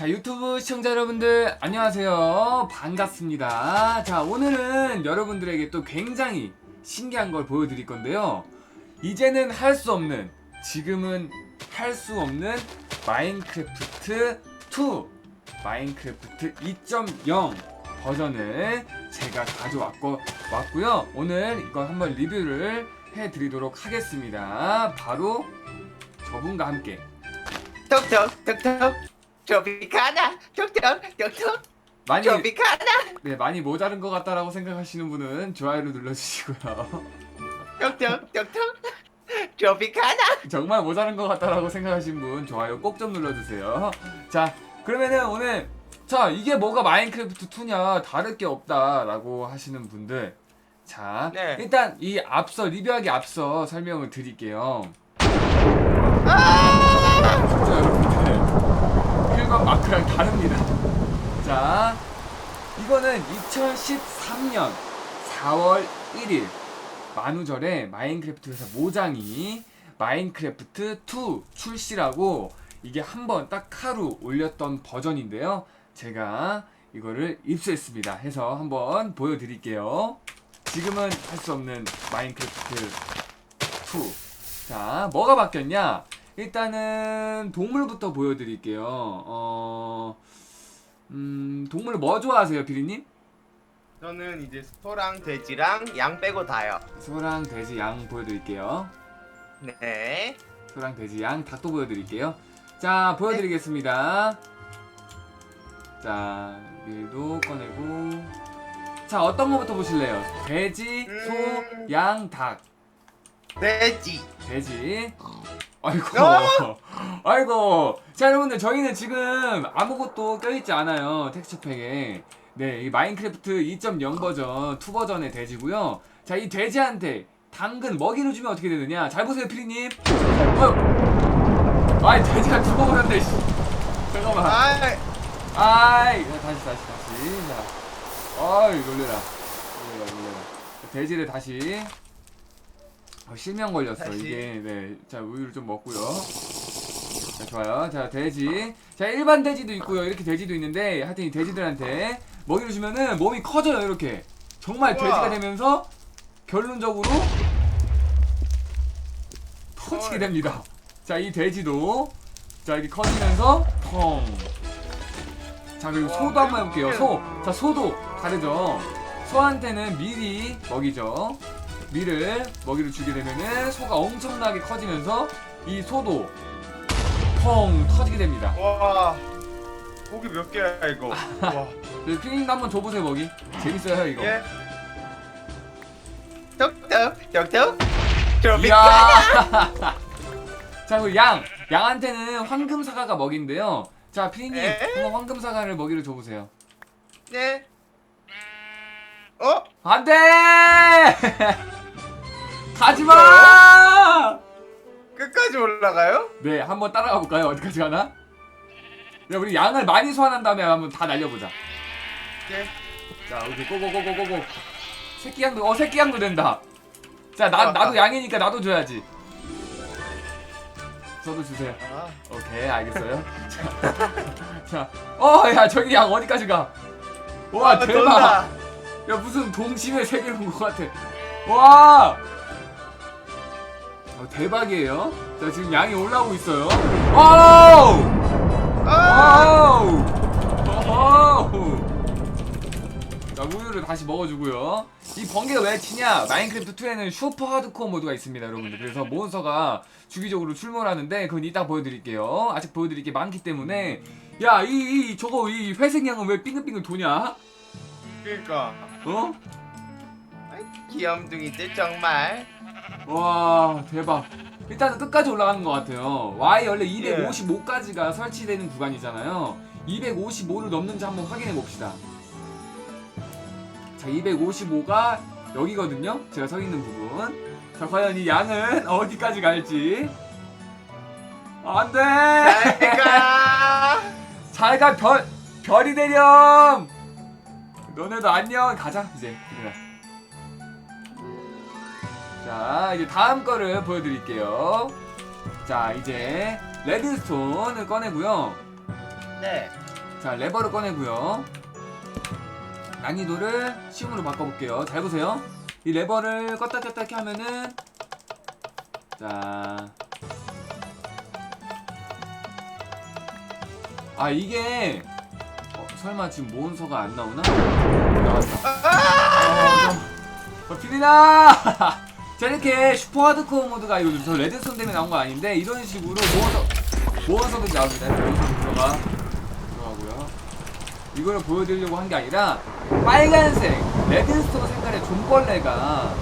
자, 유튜브 시청자 여러분들, 안녕하세요. 반갑습니다. 자, 오늘은 여러분들에게 또 굉장히 신기한 걸 보여드릴 건데요. 이제는 할 수 없는, 지금은 할 수 없는 마인크래프트 2, 마인크래프트 2.0 버전을 제가 가져왔고, 왔고요. 오늘 이거 한번 리뷰를 해드리도록 하겠습니다. 바로 저분과 함께 톡톡 톡톡 조비카나 톡톡 톡톡 많이 조비카나 네 많이 모자른 것 같다라고 생각하시는 분은 좋아요를 눌러주시고요. 톡톡 톡톡 조비카나 정말 모자른 것 같다라고 생각하시는 분 좋아요 꼭 좀 눌러주세요. 자 그러면은 오늘 자 이게 뭐가 마인크래프트 2냐 다를 게 없다라고 하시는 분들 자 네. 일단 이 앞서 리뷰하기 앞서 설명을 드릴게요. 아 진짜 여 일반 마크랑 다릅니다. 자, 이거는 2013년 4월 1일 만우절에 마인크래프트 회사 모장이 마인크래프트 2 출시라고 이게 한 번 딱 하루 올렸던 버전인데요. 제가 이거를 입수했습니다. 해서 한번 보여드릴게요. 지금은 할 수 없는 마인크래프트 2. 자, 뭐가 바뀌었냐? 일단은 동물부터 보여드릴게요. 어, 음, 동물 뭐 좋아하세요, 피디님? 저는 이제 소랑 돼지랑 양 빼고 다요 소랑 돼지, 양 보여드릴게요. 네 소랑 돼지, 양, 닭도 보여드릴게요. 자, 보여드리겠습니다. 자, 밀도 꺼내고. 자, 어떤 거부터 보실래요? 돼지, 소, 음. 양, 닭. 돼지 돼지. 아이고. 어? 아이고. 자, 여러분들, 저희는 지금 아무것도 껴있지 않아요. 텍스처팩에. 네, 이 마인크래프트 2.0 버전, 2 버전의 돼지고요 자, 이 돼지한테 당근 먹이를 주면 어떻게 되느냐? 잘 보세요, 피디님. 어. 아이, 돼지가 죽어버렸네, 씨. 잠깐만. 아 아이, 야, 다시, 다시, 다시. 자. 아이, 놀래라. 놀래라, 놀래라. 돼지를 다시. 어, 실명 걸렸어, 다시. 이게. 네. 자, 우유를 좀 먹고요. 자, 좋아요. 자, 돼지. 자, 일반 돼지도 있고요. 이렇게 돼지도 있는데, 하여튼 이 돼지들한테 먹이를 주면은 몸이 커져요, 이렇게. 정말 우와. 돼지가 되면서 결론적으로 터지게 헐. 됩니다. 자, 이 돼지도 자, 이렇게 커지면서 펑. 자, 그리고 와, 소도 한번 해볼게요. 이렇게. 소. 자, 소도 다르죠. 소한테는 밀이 먹이죠. 밀을 먹이를 주게 되면은 소가 엄청나게 커지면서 이 소도 펑 터지게 됩니다. 와 고기 몇 개야 이거 와 네, 피디님도 한번 줘보세요, 먹이. 재밌어요, 이거. 예. 톡톡 톡톡 이야. 자, 그리고 양. 양한테는 황금 사과가 먹인데요. 자, 피디님, 에? 한번 황금 사과를 먹이를 줘보세요. 네 어? 안 돼! 가지 마! 끝까지 올라가요? 네, 한번 따라가 볼까요? 어디까지 가나? 야, 우리 양을 많이 소환한 다음에 한번 다 날려보자. 네 자, 우리 고고고고고고. 새끼 양도, 어, 새끼 양도 된다. 자, 나, 아, 나도 아. 양이니까 나도 줘야지. 저도 주세요. 아. 오케이, 알겠어요. 자, 자, 어, 야, 저기 양 어디까지 가? 와, 아, 대박. 돈다. 야 무슨 동심의 세계를 본 것 같아. 와. 어, 대박이에요. 자 지금 양이 올라오고 있어요. 와우. 아! 와우. 와우. 자 우유를 다시 먹어주고요. 이 번개가 왜 치냐? 마인크래프트 2에는 슈퍼 하드코어 모드가 있습니다, 여러분들. 그래서 몬스터가 주기적으로 출몰하는데 그건 이따 보여드릴게요. 아직 보여드릴 게 많기 때문에 야, 이, 이 저거 이 회색 양은 왜 빙글빙글 도냐? 그러니까 어? 귀염둥이들 정말 와 대박. 일단은 끝까지 올라가는 것 같아요. Y 원래 255까지가 설치되는 구간이잖아요. 255를 넘는지 한번 확인해 봅시다. 자 255가 여기거든요. 제가 서 있는 부분. 자 과연 이 양은 어디까지 갈지. 안돼! 잘가! 잘가 별 별이 되렴! 너네도 안녕! 가자 이제. 얘들아. 자 이제 다음 거를 보여드릴게요 자 이제 레드스톤을 꺼내고요 네 자 레버를 꺼내고요 난이도를 쉬움으로 바꿔볼게요 잘 보세요 이 레버를 껐다 켰다 이렇게 하면은 자. 아 이게 어, 설마 지금 모은서가 안 나오나? 나왔다. 어, 피리나! 자 이렇게 슈퍼 하드코어 모드가 이거 저 레드스톤 때문에 나온 거 아닌데 이런 식으로 모은서 모은서도 나옵니다. 모은서 들어가 들어가고요. 이거를 보여드리려고 한 게 아니라 빨간색 레드스톤 색깔의 존벌레가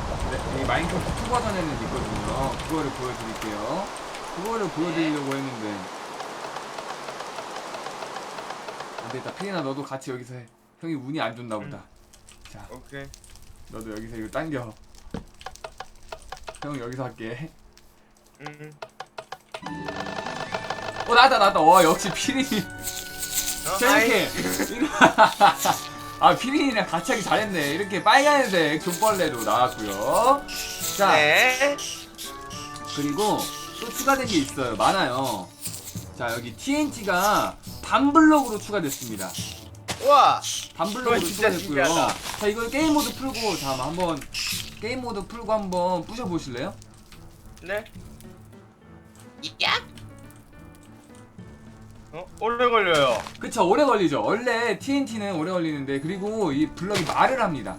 네, 이 마인크래프트 2 버전에는 있거든요. 그거를 보여드릴게요. 그거를 보여드리려고 했는데 안 되겠다. 피리나 너도 같이 여기서 해. 형이 운이 안 좋나 보다. 자. 오케이. 너도 여기서 이거 당겨. 형 여기서 할게. 음. 어 나왔다 나왔다. 와 역시 피린이. 어, 이렇게. 아 피린이랑 같이 하기 잘했네. 이렇게 빨간색 존벌레로 나왔고요. 자 네. 그리고 또 추가된 게 있어요. 많아요. 자 여기 TNT가 반블럭으로 추가됐습니다. 우와. 그건 진짜 추가됐고요. 신기하다. 자 이걸 게임 모드 풀고 자 한번 게임 모드 풀고 한번 부셔 보실래요? 네. 야. 어 오래 걸려요. 그쵸 오래 걸리죠 원래 TNT는 오래 걸리는데 그리고 이 블럭이 말을 합니다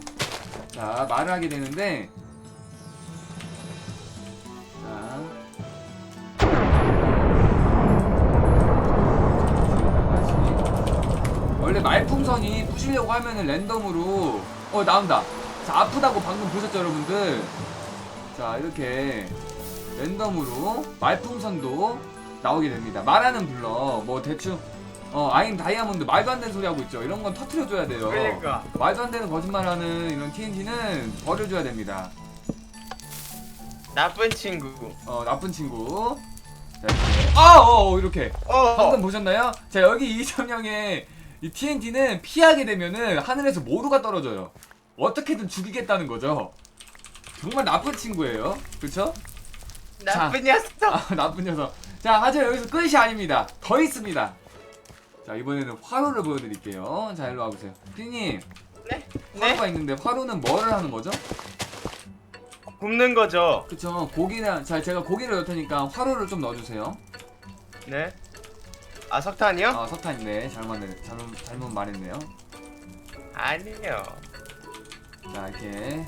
자 말을 하게 되는데 자. 원래 말풍선이 부시려고 하면은 랜덤으로 어 나온다 자 아프다고 방금 보셨죠 여러분들 자 이렇게 랜덤으로 말풍선도 나오게 됩니다 말하는 블럭 뭐 대충 어 아임 다이아몬드 말도 안 되는 소리 하고 있죠 이런 건 터트려 줘야 돼요 그러니까. 말도 안 되는 거짓말하는 이런 TNT는 버려 줘야 됩니다 나쁜 친구. 어 나쁜 친구 자, 이렇게. 아, 어, 어, 이렇게 어. 방금 보셨나요? 자 여기 2점령에 이 TNT는 피하게 되면은 하늘에서 모두가 떨어져요 어떻게든 죽이겠다는 거죠 정말 나쁜 친구예요 그쵸? 나쁜 녀석. 아 나쁜 녀석 자 하지만 여기서 끝이 아닙니다 더 있습니다 자 이번에는 화로를 보여드릴게요 자 일로 와보세요 피디님 네. 화로가 네. 있는데 화로는 뭐를 하는 거죠? 굽는 거죠. 그쵸 고기랑 자 제가 고기를 넣을 테니까 화로를 좀 넣어주세요 네. 아 석탄이요? 아 석탄이네 잘못 잘못 잘못 말했네요 아니요. 자 이렇게.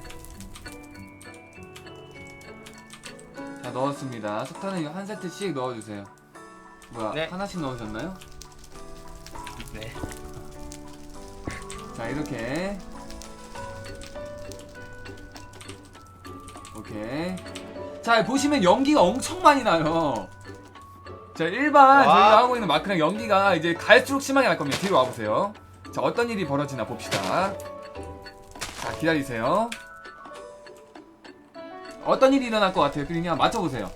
자 넣었습니다. 석탄은 한 세트씩 넣어주세요. 뭐야 네. 하나씩 넣으셨나요? 네. 자 이렇게. 오케이. 자 보시면 연기가 엄청 많이 나요. 자 일반 와. 저희가 하고 있는 마크랑 연기가 이제 갈수록 심하게 날 겁니다. 뒤로 와보세요. 자 어떤 일이 벌어지나 봅시다. 자 기다리세요 어떤 일이 일어날 것 같아요 그냥 맞춰보세요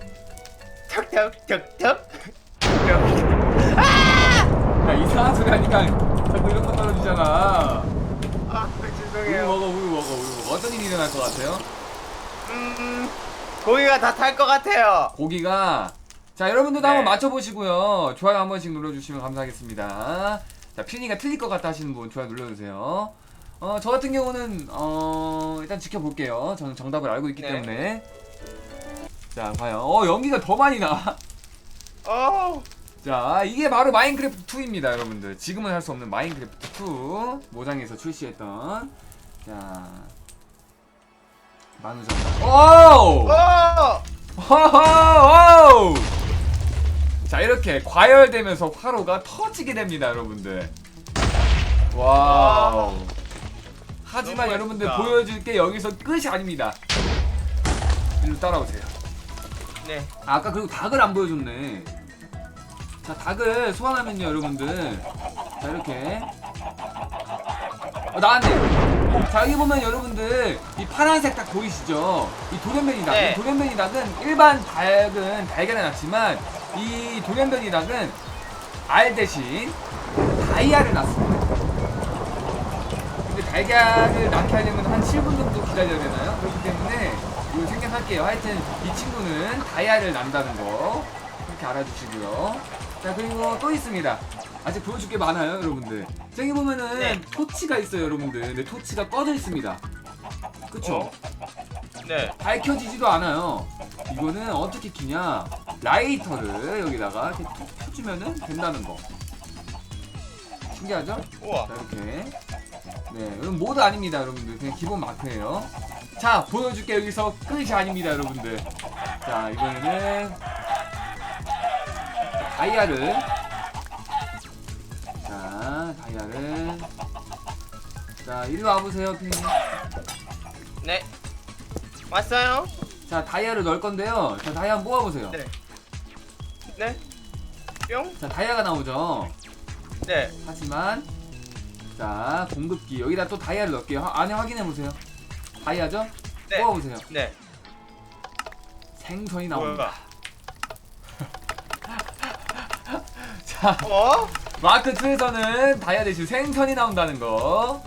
턱턱턱턱. 야 이상한 소리 하니까 자꾸 이런 거 떨어지잖아 아 우유 죄송해요. 먹어 우유 먹어 우유 먹어 어떤 일이 일어날 것 같아요? 음 고기가 다 탈 것 같아요. 고기가 자 여러분들도 네. 한번 맞춰보시고요 좋아요 한 번씩 눌러주시면 감사하겠습니다 자 퓨니가 틀릴 것 같다 하시는 분 좋아요 눌러주세요 어 저 같은 경우는 어 일단 지켜볼게요 저는 정답을 알고 있기 네. 때문에 자 과연 어 연기가 더 많이 나 어. 자 이게 바로 마인크래프트 2입니다 여러분들 지금은 할 수 없는 마인크래프트 2 모장에서 출시했던 자 만우절 오! 어. 호호호! 자 이렇게 과열되면서 화로가 터지게 됩니다 여러분들 와우 하지만 여러분들 멋있다. 보여줄 게 여기서 끝이 아닙니다. 일로 따라오세요. 네. 아, 아까 그리고 닭을 안 보여줬네. 자 닭을 소환하면요 여러분들. 자 이렇게. 어 나왔네. 자 여기 보면 여러분들 이 파란색 닭 보이시죠? 이 돌연변이 닭. 네. 이 돌연변이 닭은 일반 닭은 달걀을 낳지만 이 돌연변이 닭은 알 대신 다이아를 낳습니다 근데 달걀을 낳게 하려면 한 7분 정도 기다려야 되나요? 그렇기 때문에 이거 생략할게요 하여튼 이 친구는 다이아를 낳는다는 거 그렇게 알아주시고요 자 그리고 또 있습니다 아직 보여줄 게 많아요 여러분들 저기 보면은 네. 토치가 있어요 여러분들 근데 토치가 꺼져 있습니다 그쵸? 어. 네. 밝혀지지도 않아요 이거는 어떻게 키냐 라이터를 여기다가 이렇게 톡 켜주면은 된다는 거 신기하죠? 우와. 자 이렇게 네 이건 모드 아닙니다 여러분들 그냥 기본 마크예요 자 보여줄게 여기서 끝이 아닙니다 여러분들 자 이번에는 다이아를 자 다이아를 자 이리 와보세요 피디님 네. 왔어요? 자 다이아를 넣을 건데요 자 다이아 한번 모아보세요 네. 네. 뿅. 자 다이아가 나오죠 네. 하지만 자 공급기 여기다 또 다이아를 넣을게요 하- 안에 확인해 보세요 다이아죠? 네. 모아보세요 네. 생선이 나옵니다? 자 어? 마크 2에서는 다이아 대신 생선이 나온다는 거.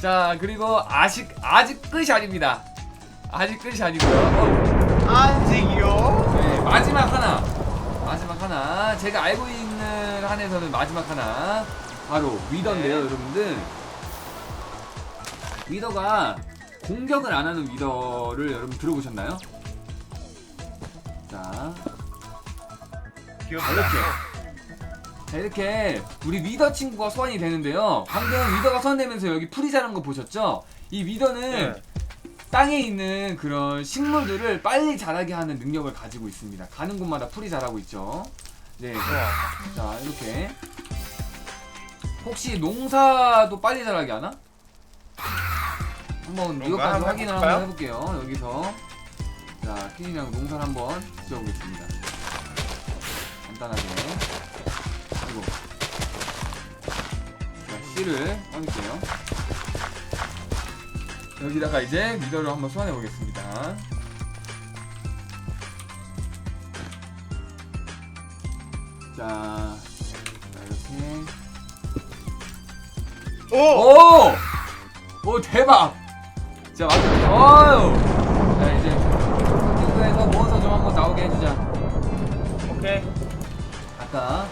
자 그리고 아직 아직 끝이 아닙니다. 아직 끝이 아니고요. 어, 아직이요? 네, 마지막 하나. 마지막 하나. 제가 알고 있는 한에서는 마지막 하나. 바로 위더인데요, 네. 여러분들. 위더가 공격을 안 하는 위더를 여러분 들어보셨나요? 자, 귀엽다. 이렇게. 자, 이렇게 우리 위더 친구가 소환이 되는데요. 방금 위더가 소환되면서 여기 풀이 자란 거 보셨죠? 이 위더는 네. 땅에 있는 그런 식물들을 빨리 자라게 하는 능력을 가지고 있습니다. 가는 곳마다 풀이 자라고 있죠. 네. 자, 이렇게. 혹시 농사도 빨리 자라게 하나? 한번? 이것까지 한번 확인을 해볼까요? 한번 해볼게요. 여기서. 자, 키니랑 농사를 한번 지어보겠습니다. 간단하게. 아이고. 자, 씨를 꺼낼게요. 여기다가 이제 미더를 한번 소환해 보겠습니다. 자, 자 이렇게. 오! 오! 오 대박! 자 맞아. 어유. 자 이제 컨텐츠에서 모아서 좀 한번 나오게 해주자. 오케이. 아까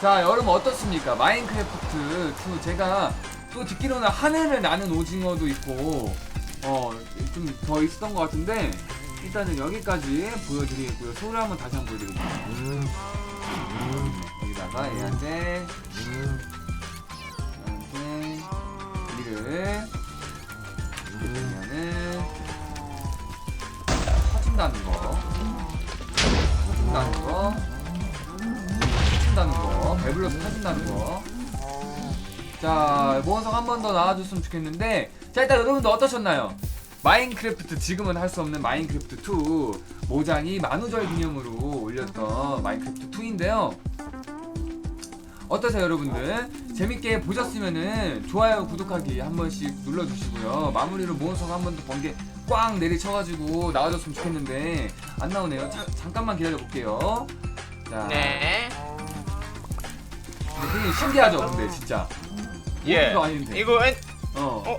자 여러분 어떻습니까? 마인크래프트 2 제가 또 듣기로는 하늘을 나는 오징어도 있고 어 좀 더 있었던 것 같은데 일단은 여기까지 보여드리겠고요. 소리 한번 다시 한번 보여드리겠습니다. 여기다가 얘한테 얘한테 이렇게 되면은 터진다는 거. 터진다는 거. 터진다는 거. 배불러서 터진다는 거. 자, 모원석 한 번 더 나와줬으면 좋겠는데 자 일단 여러분들 어떠셨나요? 마인크래프트 지금은 할 수 없는 마인크래프트 2 모장이 만우절 기념으로 올렸던 마인크래프트 2인데요 어떠세요 여러분들? 재밌게 보셨으면은 좋아요 구독하기 한 번씩 눌러주시고요 마무리로 모원석 한번 더 번개 꽝 내리쳐가지고 나와줬으면 좋겠는데 안 나오네요 자, 잠깐만 기다려 볼게요 자 네. 근데 되게 신기하죠 근데 진짜 예. 이거 아닌데 이거 엔, 어. 어?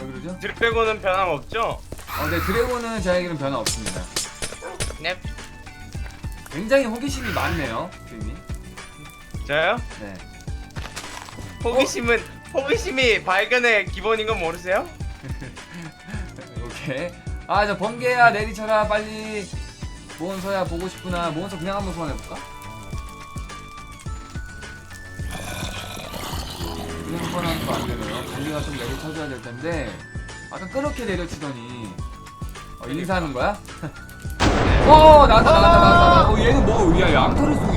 왜 그러죠? 드래곤은 변함없죠? 어, 네 드래곤은 저에게는 변화 없습니다 네. 굉장히 호기심이 많네요 주인님 저요? 네. 호기심은 호기심이 발견의 기본인 건 모르세요? 오케이. 아 저 번개야 내리쳐라 빨리. 모원서야 보고 싶구나. 모원서 그냥 한번 소환해볼까? 그냥 소환하는 거 안 되네요. 번개가 좀 내리쳐줘야 될 텐데. 아까 그렇게 내려치더니. 어, 인사하는 거야? 어 나왔다 나왔다 나왔다 어 얘는 뭐 야, 양털을 쏘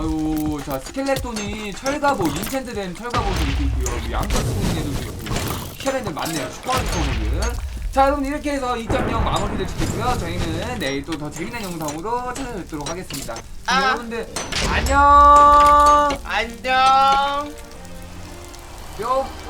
어유 자 스켈레톤이 철갑옷 닌텐드 된 철갑옷을 입고 있고요. 양털 쏘고 있는 애들도 있고. 캐랜들 많네요. 슈퍼하드코모드 자 여러분 이렇게 해서 2.0 마무리를 짓겠고요. 저희는 내일 또 더 재밌는 영상으로 찾아뵙도록 하겠습니다. 아. 여러분들 안녕! 안녕. 뿅